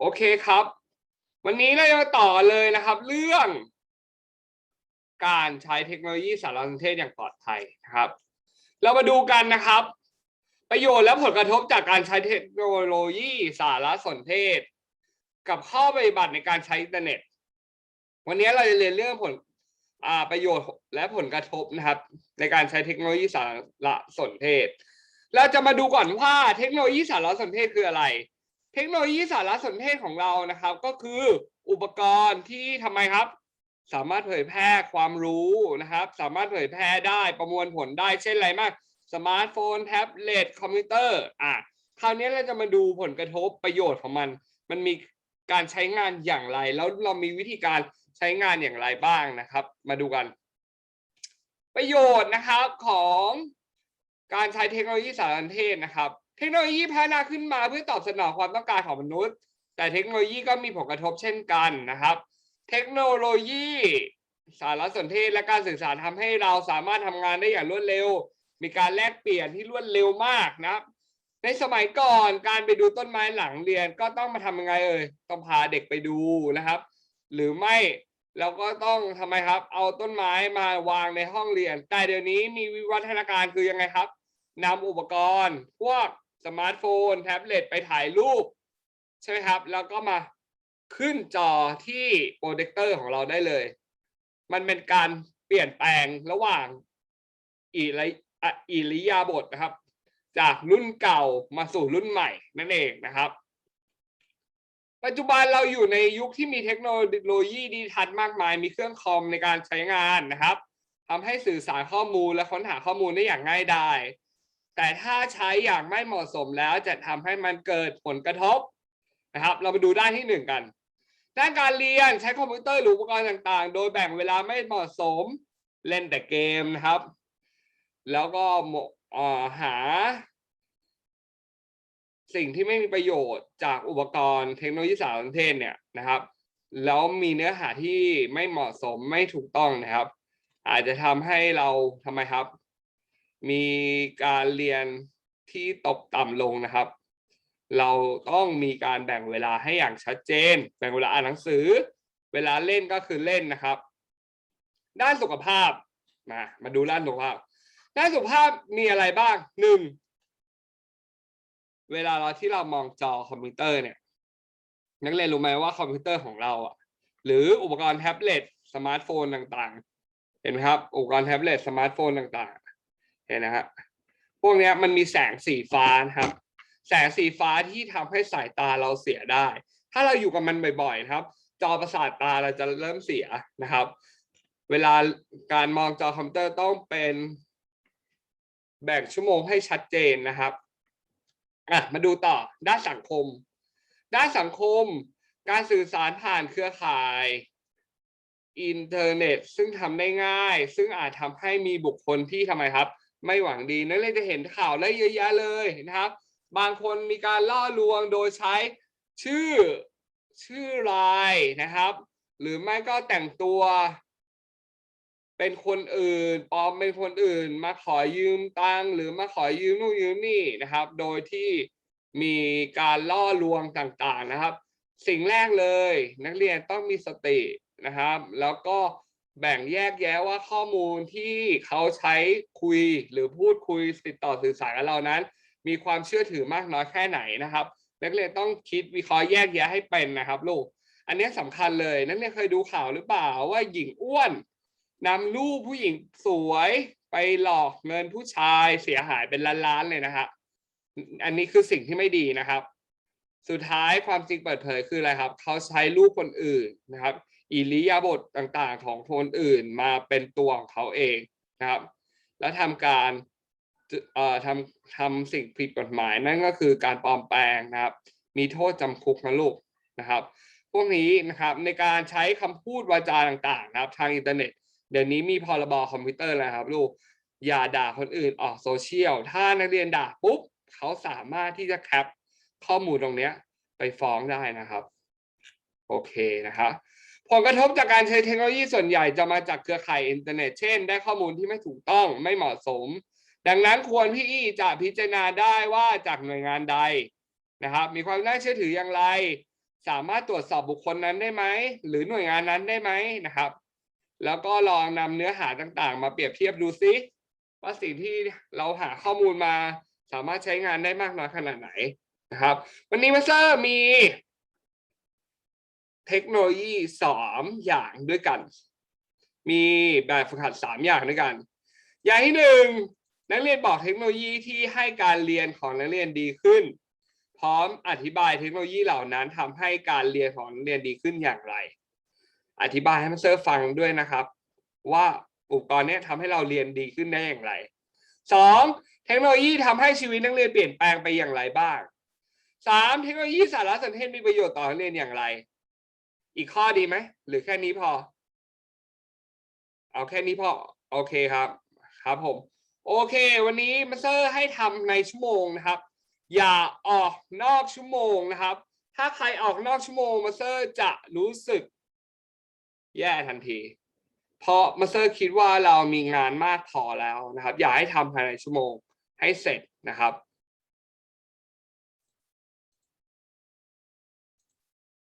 โอเคครับ วันนี้เราจะต่อเลยนะครับ เรื่อง การใช้เทคโนโลยีสารสนเทศอย่างปลอดภัยนะครับ เรามาดูกันนะครับ ประโยชน์และผลกระทบจากการใช้เทคโนโลยีสารสนเทศ กับข้อปฏิบัติในการใช้อินเทอร์เน็ต วันนี้เราจะเรียนเรื่องผลประโยชน์และผลกระทบนะครับ ในการใช้เทคโนโลยีสารสนเทศ เราจะมาดูก่อนว่าเทคโนโลยีสารสนเทศคืออะไร เทคโนโลยีสารสนเทศของเรานะครับ ก็คืออุปกรณ์ที่ทำไมครับ สามารถเผยแพร่ความรู้นะครับ สามารถเผยแพร่ได้ประมวลผลได้เช่นอะไรมากสมาร์ทโฟนแท็บเล็ตคอมพิวเตอร์อะคราวนี้เราจะมาดูผลกระทบประโยชน์ของมัน มันมีการใช้งานอย่างไร แล้วเรามีวิธีการใช้งานอย่างไรบ้างนะครับ มาดูกัน ประโยชน์นะครับของการใช้เทคโนโลยีสารสนเทศนะครับ เทคโนโลยีพัฒนาขึ้นมาเพื่อตอบสนองความต้องการของมนุษย์ แต่เทคโนโลยีก็มีผลกระทบเช่นกันนะครับ เทคโนโลยี สารสนเทศและการสื่อสารทำให้เราสามารถทำงานได้อย่างรวดเร็ว มีการแลกเปลี่ยนที่รวดเร็วมากนะครับ ในสมัยก่อนการไปดูต้นไม้หลังเรียนก็ต้องมาทำยังไงเอ่ยต้องพาเด็กไปดูนะครับ หรือไม่เราก็ต้องทำไมครับ เอาต้นไม้มาวางในห้องเรียน แต่เดี๋ยวนี้มีวิวัฒนาการคือยังไงครับนำอุปกรณ์ พวก สมาร์ทโฟน แท็บเล็ตไปถ่ายรูป ใช่ไหมครับ แล้วก็มาขึ้นจอที่โปรเจคเตอร์ของเราได้เลย มันเป็นการเปลี่ยนแปลงระหว่างอิริอิริยาบถนะครับ จากรุ่นเก่ามาสู่รุ่นใหม่นั่นเองนะครับ ปัจจุบันเราอยู่ในยุคที่มีเทคโนโลยีดิจิทัลมากมาย มีเครื่องคอมในการใช้งานนะครับทำให้สื่อสารข้อมูลและค้นหาข้อมูลได้อย่างง่ายดาย แต่ถ้าใช้อย่างไม่เหมาะสมแล้วจะทำให้มันเกิดผลกระทบนะครับ เรามาดูด้านที่หนึ่งกัน ด้านการเรียนใช้คอมพิวเตอร์หรืออุปกรณ์ต่างๆ โดยแบ่งเวลาไม่เหมาะสมเล่นแต่เกมนะครับ แล้วก็หา สิ่งที่ไม่มีประโยชน์จากอุปกรณ์เทคโนโลยีสารสนเทศเนี่ยนะครับ แล้วมีเนื้อหาที่ไม่เหมาะสมไม่ถูกต้องนะครับ อาจจะทำให้เราทำไมครับ มีการเรียนที่ตกต่ำลงนะครับ เราต้องมีการแบ่งเวลาให้อย่างชัดเจน แบ่งเวลาอ่านหนังสือ เวลาเล่นก็คือเล่นนะครับ ด้านสุขภาพมามาดูด้านสุขภาพ ด้านสุขภาพมีอะไรบ้างหนึ่งเวลาเราที่เรามองจอคอมพิวเตอร์เนี่ยนักเรียนรู้ไหมว่าคอมพิวเตอร์ของเราอะหรืออุปกรณ์แท็บเล็ตสมาร์ทโฟนต่างๆ เห็นไหมครับ อุปกรณ์แท็บเล็ตสมาร์ทโฟนต่าง เห็นนะครับพวกนี้มันมีแสงสีฟ้านะครับ แสงสีฟ้าที่ทำให้สายตาเราเสียได้ ถ้าเราอยู่กับมันบ่อยๆนะครับ จอประสาทตาเราจะเริ่มเสียนะครับ เวลาการมองจอคอมพิวเตอร์ต้องเป็นแบ่งชั่วโมงให้ชัดเจนนะครับอะมาดูต่อด้านสังคม ด้านสังคม การสื่อสารผ่านเครือข่าย อินเทอร์เน็ต ซึ่งทำได้ง่าย ซึ่งอาจทำให้มีบุคคลที่ทำไมครับ ไม่หวังดีนักเรียนจะเห็นข่าวได้เยอะแยะเลยนะครับ บางคนมีการล่อลวงโดยใช้ชื่อชื่อไลน์นะครับ หรือไม่ก็แต่งตัว เป็นคนอื่นปลอมเป็นคนอื่น มาขอยืมตังหรือมาขอยืมนู่นยืมนี่นะครับ โดยที่มีการล่อลวงต่างๆนะครับ สิ่งแรกเลย นักเรียนต้องมีสตินะครับ แล้วก็ แบ่งแยกแยะว่าข้อมูลที่เขาใช้คุยหรือพูดคุยติดต่อสื่อสารกับเรานั้น มีความเชื่อถือมากน้อยแค่ไหนนะครับนักเรียนต้องคิดวิเคราะห์แยกแยะให้เป็นนะครับลูก อันนี้สำคัญเลยนักเรียนเคยดูข่าวหรือเปล่าว่าหญิงอ้วนนำรูปผู้หญิงสวยไปหลอกเงินผู้ชายเสียหายเป็นล้านๆเลยนะครับอันนี้คือสิ่งที่ไม่ดีนะครับ สุดท้ายความจริงเปิดเผยคืออะไรครับ เขาใช้รูปคนอื่นนะครับ อิริยาบถต่างๆ ของคนอื่นมาเป็นตัวของเขาเองนะครับ แล้วทำการเอ่อทำทำสิ่งผิดกฎหมายนั่นก็คือการปลอมแปลงนะครับ มีโทษจำคุกนะลูกนะครับ พวกนี้นะครับในการใช้คำพูดวาจาต่างๆ นะครับ ทางอินเทอร์เน็ต เดี๋ยวนี้มีพรบคอมพิวเตอร์แล้วครับลูกอย่าด่าคนอื่นออกโซเชียลถ้านักเรียนด่าปุ๊บเขาสามารถที่จะแคป ข้อมูลตรงเนี้ยไปฟ้องได้นะครับ โอเคนะครับผลกระทบจากการใช้เทคโนโลยีส่วนใหญ่จะมาจากเครือข่ายอินเทอร์เน็ตเช่น ได้ข้อมูลที่ไม่ถูกต้องไม่เหมาะสม ดังนั้นควรพี่อี้จะพิจารณาได้ว่าจากหน่วยงานใดนะครับ มีความน่าเชื่อถืออย่างไร สามารถตรวจสอบบุคคลนั้นได้ไหม หรือหน่วยงานนั้นได้ไหมนะครับ แล้วก็ลองนำเนื้อหาต่างๆ มาเปรียบเทียบดูซิว่าสิ่งที่เราหาข้อมูลมา สามารถใช้งานได้มากน้อยขนาดไหน นะครับ วันนี้มาสเตอร์มี เทคโนโลยีสามอย่างด้วยกัน มีแบบฝึกหัดสามอย่างด้วยกัน อย่างที่หนึ่งนักเรียนบอกเทคโนโลยีที่ให้การเรียนของนักเรียนดีขึ้น พร้อมอธิบายเทคโนโลยีเหล่านั้นทำให้การเรียนของนักเรียนดีขึ้นอย่างไร อธิบายให้มาสเตอร์ฟังด้วยนะครับ ว่าอุปกรณ์นี้ยทำให้เราเรียนดีขึ้นได้อย่างไรสองเทคโนโลยีทำให้ชีวิตนักเรียนเปลี่ยนแปลงไปอย่างไรบ้าง สามเทคโนโลยีสารสนเทศมีประโยชน์ต่อนักเรียนอย่างไร อีกข้อดีไหม หรือแค่นี้พอ เอาแค่นี้พอ โอเคครับ ครับผม โอเค วันนี้มาสเตอร์ให้ทำในชั่วโมงนะครับ อย่าออกนอกชั่วโมงนะครับ ถ้าใครออกนอกชั่วโมงมาสเตอร์จะรู้สึก แย่ทันที เพราะมาสเตอร์คิดว่าเรามีงานมากพอแล้วนะครับ อย่าให้ทำภายในชั่วโมงให้เสร็จนะครับ